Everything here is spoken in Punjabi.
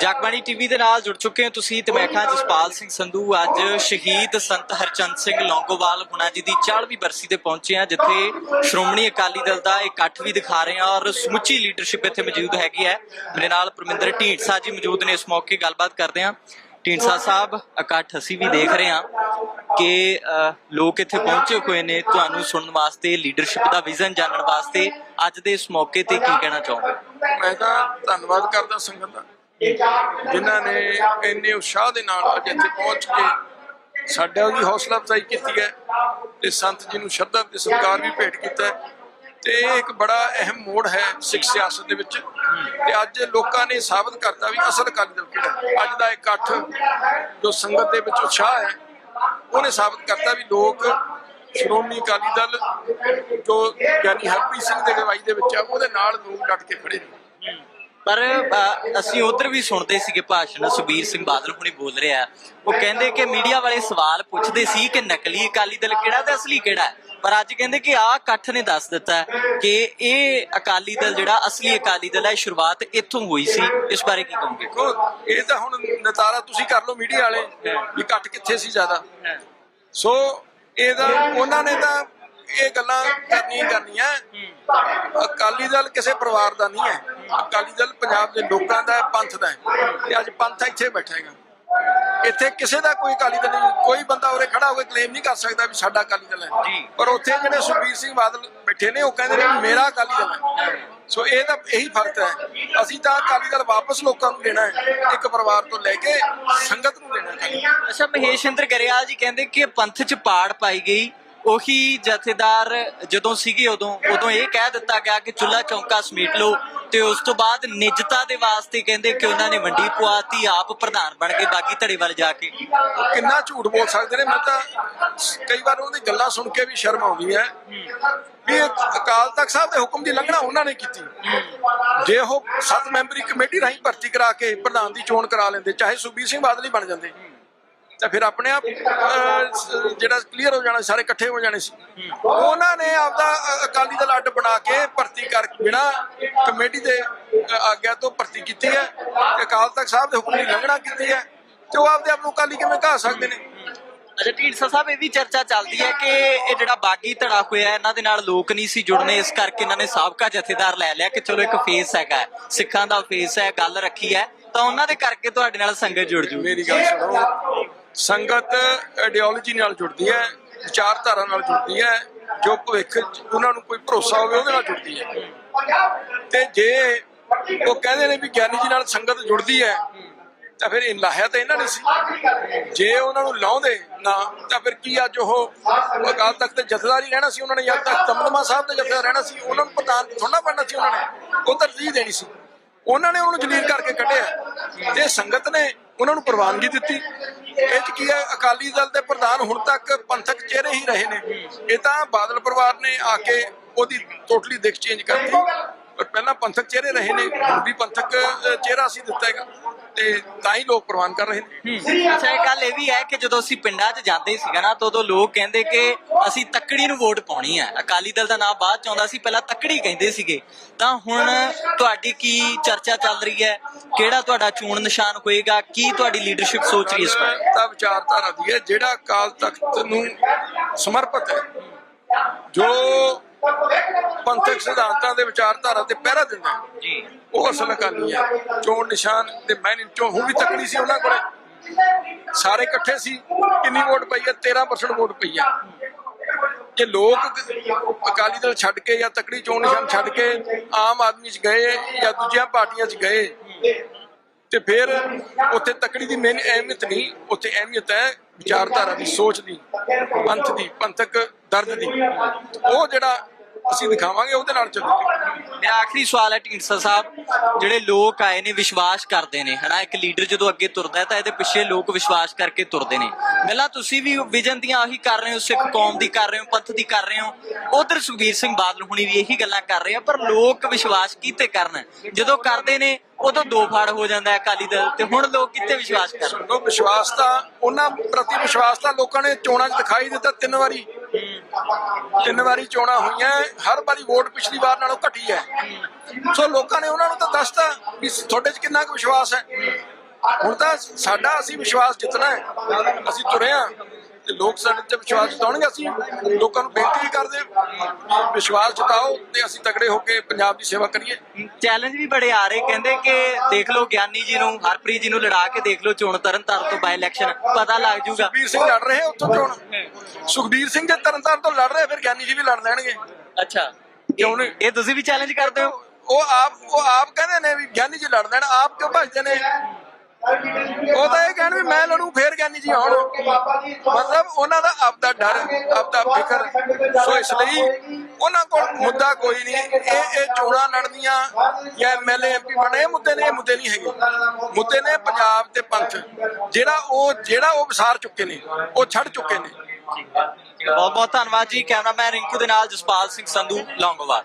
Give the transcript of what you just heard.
ਜਗਬਾਣੀ ਟੀਵੀ ਦੇ ਨਾਲ ਜੁੜ ਚੁੱਕੇ ਹੋ ਤੁਸੀਂ ਤੇ ਮੈਂ ਖਾਂ ਜਸਪਾਲ ਸਿੰਘ ਸੰਧੂ, ਅੱਜ ਸ਼ਹੀਦ ਸੰਤ ਹਰਚੰਦ ਸਿੰਘ ਲੌਂਗੋਵਾਲ ਹੁਣਾ ਜੀ ਦੀ 40ਵੀਂ ਬਰਸੀ ਤੇ ਪਹੁੰਚੇ ਆ ਜਿੱਥੇ ਸ਼੍ਰੋਮਣੀ ਅਕਾਲੀ ਦਲ ਦਾ ਇਕੱਠ ਵੀ ਦਿਖਾ ਰਹੇ ਆ ਔਰ ਸਮੁੱਚੀ ਲੀਡਰਸ਼ਿਪ ਇੱਥੇ ਮੌਜੂਦ ਹੈਗੀ ਹੈ। ਮੇਰੇ ਨਾਲ ਪਰਮਿੰਦਰ ਢੀਂਡਸਾ ਜੀ ਮੌਜੂਦ ਨੇ, ਇਸ ਮੌਕੇ ਗੱਲਬਾਤ ਕਰਦੇ ਆ ਢੀਂਡਸਾ ਸਾਹਿਬ ਇਕੱਠ ਅਸੀਂ ਵੀ ਦੇਖ ਰਹੇ ਆ ਕਿ ਲੋਕ ਇੱਥੇ ਪਹੁੰਚੇ ਹੋਏ ਨੇ। ਤੁਹਾਨੂੰ ਸੁਣਨ ਵਾਸਤੇ ਲੀਡਰਸ਼ਿਪ ਦਾ ਵਿਜ਼ਨ ਜਾਣਨ ਵਾਸਤੇ ਅੱਜ ਦੇ ਇਸ ਮੌਕੇ ਤੇ ਕੀ ਕਹਿਣਾ ਚਾਹੋਗੇ? ਮੈਂ ਤਾਂ ਧੰਨਵਾਦ ਕਰਦਾ ਸੰਗਤ ਦਾ। ਜਿਨ੍ਹਾਂ ਨੇ ਇੰਨੇ ਉਤਸ਼ਾਹ ਦੇ ਨਾਲ ਅੱਜ ਇੱਥੇ ਪਹੁੰਚ ਕੇ ਸਾਡਾ ਦੀ ਹੌਸਲਾ ਅਫਜ਼ਾਈ ਕੀਤੀ ਹੈ ਤੇ ਸੰਤ ਜੀ ਨੂੰ ਸ਼ਰਧਾ ਤੇ ਸਤਿਕਾਰ ਵੀ ਭੇਟ ਕੀਤਾ ਹੈ। ਤੇ ਇਹ ਇੱਕ ਬੜਾ ਅਹਿਮ ਮੋੜ ਹੈ ਸਿੱਖ ਸਿਆਸਤ ਦੇ ਵਿੱਚ ਤੇ ਅੱਜ ਲੋਕਾਂ ਨੇ ਸਾਬਤ ਕਰਤਾ ਵੀ ਅਸਲ ਅਕਾਲੀ ਦਲ ਕਿਹੜਾ ਅੱਜ ਦਾ ਇਕੱਠ ਜੋ ਸੰਗਤ ਦੇ ਵਿੱਚ ਉਤਸ਼ਾਹ ਹੈ, ਉਹਨੇ ਸਾਬਤ ਕਰਤਾ ਵੀ ਲੋਕ ਸ਼੍ਰੋਮਣੀ ਅਕਾਲੀ ਦਲ ਜੋ ਗਿਆਨੀ ਹਰਪ੍ਰੀਤ ਸਿੰਘ ਦੇ ਅਗਵਾਈ ਦੇ ਵਿੱਚ ਆ, ਉਹਦੇ ਨਾਲ ਲੋਕ ਡਟ ਕੇ ਖੜੇ ਨੇ। ਪਰ ਅ, ਅਸੀਂ ਉਧਰ ਵੀ ਸੁਣਦੇ ਸੀਗੇ ਭਾਸ਼ਣ ਸੁਬੀਰ ਸਿੰਘ ਬਾਦਲ ਹੁਣੀ ਬੋਲ ਰਿਹਾ ਉਹ ਕਹਿੰਦੇ ਕਿ ਮੀਡੀਆ ਵਾਲੇ ਸਵਾਲ ਪੁੱਛਦੇ ਸੀ ਕਿ ਨਕਲੀ ਅਕਾਲੀ ਦਲ ਕਿਹੜਾ ਤੇ ਅਸਲੀ ਕਿਹੜਾ ਹੈ। ਪਰ ਅੱਜ ਕਹਿੰਦੇ ਕਿ ਆਹ ਇਕੱਠ ਨੇ ਦੱਸ ਦਿੱਤਾ ਹੈ ਕਿ ਇਹ ਅਕਾਲੀ ਦਲ ਜਿਹੜਾ ਅਸਲੀ ਅਕਾਲੀ ਦਲ ਹੈ ਸ਼ੁਰੂਆਤ ਇੱਥੋਂ ਹੋਈ ਸੀ। ਇਸ ਬਾਰੇ ਕੀ ਕਹੋਗੇ? ਦੇਖੋ ਇਹ ਤਾਂ ਹੁਣ ਨਤਾਰਾ ਤੁਸੀਂ ਕਰ ਲਓ ਮੀਡੀਆ ਵਾਲੇ ਵੀ ਘੱਟ ਕਿੱਥੇ ਸੀ ਜ਼ਿਆਦਾ। ਸੋ ਇਹਦਾ ਉਹਨਾਂ ਨੇ ਤਾਂ ਇਹ ਗੱਲਾਂ ਕਰਨੀਆਂ ਹੀ ਕਰਨੀਆਂ। ਅਕਾਲੀ ਦਲ ਕਿਸੇ ਪਰਿਵਾਰ ਦਾ ਨਹੀਂ ਹੈ। ਅਕਾਲੀ ਦਲ ਪੰਜਾਬ ਦੇ ਲੋਕਾਂ ਦਾ ਹੈ ਪੰਥ ਦਾ ਹੈ। ਤੇ ਅੱਜ ਪੰਥ ਇੱਥੇ ਬੈਠਾ ਹੈਗਾ। ਇੱਥੇ ਕਿਸੇ ਦਾ ਕੋਈ ਅਕਾਲੀ ਦਲ ਨਹੀਂ। ਕੋਈ ਬੰਦਾ ਉਰੇ ਖੜਾ ਹੋ ਕੇ ਕਲੇਮ ਨਹੀਂ ਕਰ ਸਕਦਾ ਵੀ ਸਾਡਾ ਅਕਾਲੀ ਦਲ ਹੈ। ਜੀ। ਪਰ ਉੱਥੇ ਜਿਹੜੇ ਸੁਖਬੀਰ ਸਿੰਘ ਬਾਦਲ ਬੈਠੇ ਨੇ ਉਹ ਕਹਿੰਦੇ ਨੇ ਮੇਰਾ ਅਕਾਲੀ ਦਲ ਹੈ। ਸੋ ਇਹ ਤਾਂ ਇਹੀ ਫ਼ਰਕ ਹੈ। ਅਸੀਂ ਤਾਂ ਅਕਾਲੀ ਦਲ ਵਾਪਸ ਲੋਕਾਂ ਨੂੰ ਦੇਣਾ ਹੈ। ਇੱਕ ਪਰਿਵਾਰ ਤੋਂ ਲੈ ਕੇ ਸੰਗਤ ਨੂੰ ਦੇਣਾ ਹੈ। ਅੱਛਾ ਮਹੇਸ਼ਿੰਦਰ ਗਰੇਵਾਲ ਜੀ ਕਹਿੰਦੇ ਕਿ ਪੰਥ 'ਚ ਪਾੜ ਪਾਈ ਗਈ। ਉਹੀ ਜਥੇਦਾਰ ਜਦੋਂ ਸੀਗੇ ਉਦੋਂ ਉਦੋਂ ਇਹ ਕਹਿ ਦਿੱਤਾ ਗਿਆ ਕਿ ਚੁੱਲਾ ਚੌਂਕਾ ਸਮੇਟ ਲਓ ਤੇ ਉਸ ਤੋਂ ਬਾਅਦ ਨਿਜਤਾ ਦੇ ਵਾਸਤੇ ਕਹਿੰਦੇ ਕਿ ਉਹਨਾਂ ਨੇ ਵੰਡੀ ਪਵਾਤੀ ਆਪ ਪ੍ਰਧਾਨ ਬਣ ਕੇ ਬਾਗੀ ਧੜੇ ਵੱਲ ਜਾ ਕੇ। ਕਿੰਨਾ ਝੂਠ ਬੋਲ ਸਕਦੇ ਨੇ? ਮੈਂ ਤਾਂ ਕਈ ਵਾਰ ਉਹਦੀ ਗੱਲਾਂ ਸੁਣ ਕੇ ਵੀ ਸ਼ਰਮ ਆਉਂਦੀ ਹੈ। ਵੀ ਅਕਾਲ ਤਖਤ ਸਾਹਿਬ ਦੇ ਹੁਕਮ ਦੀ ਲੰਘਣਾ ਉਹਨਾਂ ਨੇ ਕੀਤੀ। ਜੇ ਉਹ ਸੱਤ ਮੈਂਬਰੀ ਕਮੇਟੀ ਰਾਹੀਂ ਭਰਤੀ ਕਰਾ ਕੇ ਪ੍ਰਧਾਨ ਦੀ ਚੋਣ ਕਰਾ ਲੈਂਦੇ, ਚਾਹੇ ਸੁਖਬੀਰ ਸਿੰਘ ਬਾਦਲ ਹੀ ਬਣ ਜਾਂਦੇ। ਤਾਂ ਫਿਰ ਆਪਣੇ ਆਪ ਜਿਹੜਾ ਕਲੀਅਰ ਹੋ ਜਾਣਾ ਸਾਰੇ ਇਕੱਠੇ ਹੋ ਜਾਣੇ ਸੀ। ਉਹਨਾਂ ਨੇ ਆਪਦਾ ਅਕਾਲੀ ਦਲ ਅੱਡ ਬਣਾ ਕੇ ਭਰਤੀ ਕਰ ਬਿਨਾ ਕਮੇਟੀ ਦੇ ਆਗਿਆ ਤੋਂ ਭਰਤੀ ਕੀਤੀ ਹੈ। ਅਕਾਲ ਤਖਤ ਸਾਹਿਬ ਦੇ ਹੁਕਮ ਦੀ ਲੰਘਣਾ ਕੀਤੀ ਹੈ। ਤੇ ਉਹ ਆਪਦੇ ਆਪ ਨੂੰ ਅਕਾਲੀ ਕਿਵੇਂ ਕਹਾ ਸਕਦੇ ਨੇ? ਅੱਛਾ ਢੀਂਡਸਾ ਸਾਹਿਬ ਇਹ ਵੀ ਚਰਚਾ ਚੱਲਦੀ ਹੈ ਕਿ ਇਹ ਜਿਹੜਾ ਬਾਗੀ ਧੜਾ ਹੋਇਆ ਇਹਨਾਂ ਦੇ ਨਾਲ ਲੋਕ ਨਹੀਂ ਸੀ ਜੁੜਨੇ ਇਸ ਕਰਕੇ ਇਹਨਾਂ ਨੇ ਸਾਬਕਾ ਜਥੇਦਾਰ ਲੈ ਲਿਆ ਕਿ ਚਲੋ ਇੱਕ ਫੇਸ ਹੈਗਾ ਸਿੱਖਾਂ ਦਾ ਫੇਸ ਹੈ ਗੱਲ ਰੱਖੀ ਹੈ। ਤਾਂ ਉਹਨਾਂ ਦੇ ਕਰਕੇ ਤੁਹਾਡੇ ਨਾਲ ਸੰਗਤ ਜੁੜ ਜੂ। ਮੇਰੀ ਗੱਲ ਸੁਣੋ। ਸੰਗਤ ਆਈਡੀਓਲੋਜੀ ਨਾਲ ਜੁੜਦੀ ਹੈ, ਵਿਚਾਰਧਾਰਾ ਨਾਲ ਜੁੜਦੀ ਹੈ, ਜੋ ਭਵਿੱਖ ਉਹਨਾਂ ਨੂੰ ਕੋਈ ਭਰੋਸਾ ਹੋਵੇ ਉਹਦੇ ਨਾਲ ਜੁੜਦੀ ਹੈ। ਤੇ ਜੇ ਉਹ ਕਹਿੰਦੇ ਨੇ ਵੀ ਗਿਆਨੀ ਜੀ ਨਾਲ ਸੰਗਤ ਜੁੜਦੀ ਹੈ, ਤਾਂ ਫਿਰ ਇਹ ਲਾਹਿਆ ਤਾਂ ਇਹਨਾਂ ਨੇ ਸੀ। ਜੇ ਉਹਨਾਂ ਨੂੰ ਲਾਉਂਦੇ ਨਾ, ਤਾਂ ਫਿਰ ਕੀ ਅੱਜ ਉਹ ਅਕਾਲ ਤਖਤ ਦੇ ਜਥੇਦਾਰ ਹੀ ਰਹਿਣਾ ਸੀ ਉਹਨਾਂ ਨੇ ਜਦ ਤੱਕ ਦਮਦਮਾ ਸਾਹਿਬ ਦੇ ਜਥੇਦਾਰ ਰਹਿਣਾ ਸੀ, ਉਹਨਾਂ ਨੂੰ ਪ੍ਰਧਾਨ ਥੋੜਾ ਬਣਨਾ ਸੀ ਉਹਨਾਂ ਨੇ, ਉਹ ਤਰਜੀਹ ਦੇਣੀ ਸੀ। ਉਹਨਾਂ ਨੇ ਉਹਨੂੰ ਜਲੀਲ ਕਰਕੇ ਕੱਢਿਆ। ਤੇ ਸੰਗਤ ਨੇ ਉਹਨਾਂ ਨੂੰ ਪ੍ਰਵਾਨਗੀ ਦਿੱਤੀ। ਇਹ ਚ ਕੀ ਹੈ ਅਕਾਲੀ ਦਲ ਦੇ ਪ੍ਰਧਾਨ ਹੁਣ ਤੱਕ ਪੰਥਕ ਚਿਹਰੇ ਹੀ ਰਹੇ ਨੇ। ਇਹ ਤਾਂ ਬਾਦਲ ਪਰਿਵਾਰ ਨੇ ਆ ਕੇ ਉਹਦੀ ਟੋਟਲੀ ਦਿੱਖ ਚੇਂਜ ਕਰਤੀ। ਪਰ ਪਹਿਲਾਂ ਪੰਥਕ ਚਿਹਰੇ ਰਹੇ ਨੇ, ਹੁਣ ਵੀ ਪੰਥਕ ਚਿਹਰਾ ਸੀ ਦਿੱਤਾ ਹੈਗਾ। ਤੇ ਤਾਂ ਹੀ ਲੋਕ ਪ੍ਰਵਾਨ ਕਰ ਰਹੇ ਨੇ। ਅੱਛਾ ਇਹ ਗੱਲ ਇਹ ਵੀ ਹੈ ਕਿ ਜਦੋਂ ਅਸੀਂ ਪਿੰਡਾਂ 'ਚ ਜਾਂਦੇ ਸੀਗਾ ਨਾ ਤਾਂ ਉਦੋਂ ਲੋਕ ਕਹਿੰਦੇ ਕਿ ਅਸੀਂ ਤੱਕੜੀ ਨੂੰ ਵੋਟ ਪਾਉਣੀ ਹੈ। ਅਕਾਲੀ ਦਲ ਦਾ ਨਾਮ ਬਾਅਦ 'ਚ ਆਉਂਦਾ ਸੀ ਪਹਿਲਾਂ ਤੱਕੜੀ ਕਹਿੰਦੇ ਸੀਗੇ। ਤਾਂ ਹੁਣ ਤੁਹਾਡੀ ਕੀ ਚਰਚਾ ਚੱਲ ਰਹੀ ਹੈ? ਕਿਹੜਾ ਤੁਹਾਡਾ ਚੋਣ ਨਿਸ਼ਾਨ ਹੋਏਗਾ? ਕੀ ਤੁਹਾਡੀ ਲੀਡਰਸ਼ਿਪ ਸੋਚ ਰਹੀ ਹੈ ਇਸ ਬਾਰੇ? ਤਾਂ ਵਿਚਾਰਧਾਰਾ ਦੀ ਹੈ ਜਿਹੜਾ ਅਕਾਲ ਤਖਤ ਨੂੰ ਸਮਰਪਿਤ ਹੈ ਜੋ ਪੰਥਕ ਸਿਧਾਂਤਾਂ ਦੇ ਵਿਚਾਰਧਾਰਾ ਤੇ ਪਹਿਰਾ ਦਿੰਦਾ ਜੀ। ਉਹ ਅਸਲ ਅਕਾਲੀ ਹੈ। ਚੋਣ ਨਿਸ਼ਾਨ ਤੇ ਮੈਂ ਚੋਣ ਹੁਣ ਵੀ ਤੱਕੜੀ ਸੀ ਉਹਨਾਂ ਕੋਲੇ। ਸਾਰੇ ਇਕੱਠੇ ਸੀ। ਕਿੰਨੀ ਵੋਟ ਪਈ ਹੈ? 13% ਵੋਟ ਪਈ ਹੈ। ਜੇ ਲੋਕ ਅਕਾਲੀ ਦਲ ਛੱਡ ਕੇ ਜਾਂ ਤੱਕੜੀ ਚੋਣ ਨਿਸ਼ਾਨ ਛੱਡ ਕੇ ਆਮ ਆਦਮੀ 'ਚ ਗਏ ਜਾਂ ਦੂਜੀਆਂ ਪਾਰਟੀਆਂ 'ਚ ਗਏ ਤੇ ਫਿਰ ਉੱਥੇ ਤੱਕੜੀ ਦੀ ਮੇਨ ਅਹਿਮੀਅਤ ਨਹੀਂ ਉੱਥੇ ਅਹਿਮੀਅਤ ਹੈ ਵਿਚਾਰਧਾਰਾ ਦੀ ਸੋਚ ਦੀ ਪੰਥ ਦੀ ਪੰਥਕ ਦਰਦ ਦੀ। ਉਹ ਜਿਹੜਾ ਅਸੀਂ ਦਿਖਾਵਾਂਗੇ ਉਹਦੇ ਨਾਲ ਚੱਲੂਗੇ ਮੇਰਾ ਆਖਰੀ ਸਵਾਲ ਹੈ ਢੀਂਡਸਾ ਸਾਹਿਬ ਜਿਹੜੇ ਲੋਕ ਆਏ ਨੇ ਵਿਸ਼ਵਾਸ ਕਰਦੇ ਨੇ ਹਨਾ? ਇੱਕ ਲੀਡਰ ਜਦੋਂ ਅੱਗੇ ਤੁਰਦਾ ਹੈ ਤਾਂ ਇਹਦੇ ਪਿੱਛੇ ਲੋਕ ਵਿਸ਼ਵਾਸ ਕਰਕੇ ਤੁਰਦੇ ਨੇ। ਪਹਿਲਾਂ ਤੁਸੀਂ ਵੀ ਵਿਜਨ ਦੀਆਂ ਆਹੀ ਕਰ ਰਹੇ ਹੋ ਸਿੱਖ ਕੌਮ ਦੀ ਕਰ ਰਹੇ ਹੋ ਪੰਥ ਦੀ ਕਰ ਰਹੇ ਹੋ। ਉਧਰ ਸੁਖਬੀਰ ਸਿੰਘ ਬਾਦਲ ਹੁਣੀ ਵੀ ਇਹੀ ਗੱਲਾਂ ਕਰ ਰਹੇ ਆ ਪਰ ਲੋਕ ਵਿਸ਼ਵਾਸ ਕੀਤੇ ਕਰਨ? ਜਦੋਂ ਕਰਦੇ ਨੇ ਉਦੋਂ ਦੋ ਫਾੜ ਹੋ ਜਾਂਦਾ ਹੈ ਅਕਾਲੀ ਦਲ ਤੇ ਹੁਣ ਲੋਕ ਕਿੱਥੇ ਵਿਸ਼ਵਾਸ ਕਰਨ? ਸੁਣੋ ਵਿਸ਼ਵਾਸ ਤਾਂ ਉਹਨਾਂ ਪ੍ਰਤੀ ਵਿਸ਼ਵਾਸ ਤਾਂ ਲੋਕਾਂ ਨੇ ਚੋਣਾਂ 'ਚ ਦਿਖਾਈ ਦਿੱਤਾ ਤਿੰਨ ਵਾਰੀ। ਤਿੰਨ ਵਾਰੀ ਚੋਣਾਂ ਹੋਈਆਂ, ਹਰ ਵਾਰੀ ਵੋਟ ਪਿਛਲੀ ਵਾਰ ਨਾਲੋਂ ਘਟੀ ਹੈ। ਸੋ ਲੋਕਾਂ ਨੇ ਉਹਨਾਂ ਨੂੰ ਤਾਂ ਦੱਸਤਾ ਵੀ ਤੁਹਾਡੇ 'ਚ ਕਿੰਨਾ ਕੁ ਵਿਸ਼ਵਾਸ ਹੈ। ਹੁਣ ਤਾਂ ਸਾਡਾ ਅਸੀਂ ਵਿਸ਼ਵਾਸ ਜਿੱਤਣਾ ਹੈ। ਅਸੀਂ ਤੁਰੇ ਹਾਂ। ਤੇ ਲੋਕ ਸਾਡੇ ਤੇ ਵਿਸ਼ਵਾਸ ਜਤਾਉਣਗੇ ਅਸੀਂ ਲੋਕਾਂ ਨੂੰ ਬੇਨਤੀ ਕਰਦੇ ਵਿਸ਼ਵਾਸ ਜਤਾਓ ਤੇ ਅਸੀਂ ਤਗੜੇ ਹੋ ਕੇ ਪੰਜਾਬ ਦੀ ਸੇਵਾ ਕਰੀਏ। ਚੈਲੰਜ ਵੀ ਬੜੇ ਆ ਰਹੇ ਕਹਿੰਦੇ ਕਿ ਦੇਖ ਲਓ ਗਿਆਨੀ ਜੀ ਨੂੰ ਹਰਪ੍ਰੀਤ ਜੀ ਨੂੰ ਲੜਾ ਕੇ ਦੇਖ ਲਓ ਚੋਣ ਤਰਨ ਤਾਰਨ ਤੋਂ ਬਾਈ ਇਲੈਕਸ਼ਨ ਪਤਾ ਲੱਗ ਜਾਊਗਾ ਸੁਖਬੀਰ ਸਿੰਘ ਲੜ ਰਹੇ ਉੱਥੋਂ ਚੋਣ। ਸੁਖਬੀਰ ਸਿੰਘ ਜੇ ਤਰਨਤਾਰਨ ਤੋਂ ਲੜ ਰਹੇ ਫਿਰ ਗਿਆਨੀ ਜੀ ਵੀ ਲੜ ਲੈਣਗੇ। ਅੱਛਾ ਕਿਉਂ ਨਹੀਂ? ਇਹ ਤੁਸੀਂ ਵੀ ਚੈਲੰਜ ਕਰਦੇ ਹੋ? ਉਹ ਆਪ ਉਹ ਆਪ ਕਹਿੰਦੇ ਨੇ ਵੀ ਗਿਆਨੀ ਜੀ ਲੜ ਲੈਣ ਆਪ ਕਿਉਂ ਭਜਦੇ ਨੇ? ਉਹ ਤਾਂ ਇਹ ਕਹਿਣ ਵੀ ਮੈਂ ਲੜੂ, ਫੇਰ ਗਿਆਨੀ ਜੀ ਆਉਣ। ਮਤਲਬ ਉਹਨਾਂ ਦਾ ਆਪਦਾ ਡਰ, ਆਪਦਾ ਫਿਕਰ। ਸੋ ਇਸ ਲਈ ਉਹਨਾਂ ਕੋਲ ਮੁੱਦਾ ਕੋਈ ਨਹੀਂ। ਇਹ ਇਹ ਚੋਣਾਂ ਲੜਨੀਆਂ ਜਾਂ ਐਮਐਲਏ ਐਮਪੀ ਬਣੇ ਮੁੱਦੇ ਨੇ, ਇਹ ਮੁੱਦੇ ਨਹੀਂ ਹੈਗੇ। ਮੁੱਦੇ ਨੇ ਪੰਜਾਬ ਤੇ ਪੰਥ। ਜਿਹੜਾ ਉਹ ਜਿਹੜਾ ਉਹ ਵਿਸਾਰ ਚੁੱਕੇ ਨੇ, ਉਹ ਛੱਡ ਚੁੱਕੇ ਨੇ। ਬਹੁਤ ਬਹੁਤ ਧੰਨਵਾਦ ਜੀ। ਕੈਮਰਾਮੈਨ ਰਿੰਕੂ ਦੇ ਨਾਲ ਜਸਪਾਲ ਸਿੰਘ ਸੰਧੂ, ਲੌਂਗੋਵਾਲ।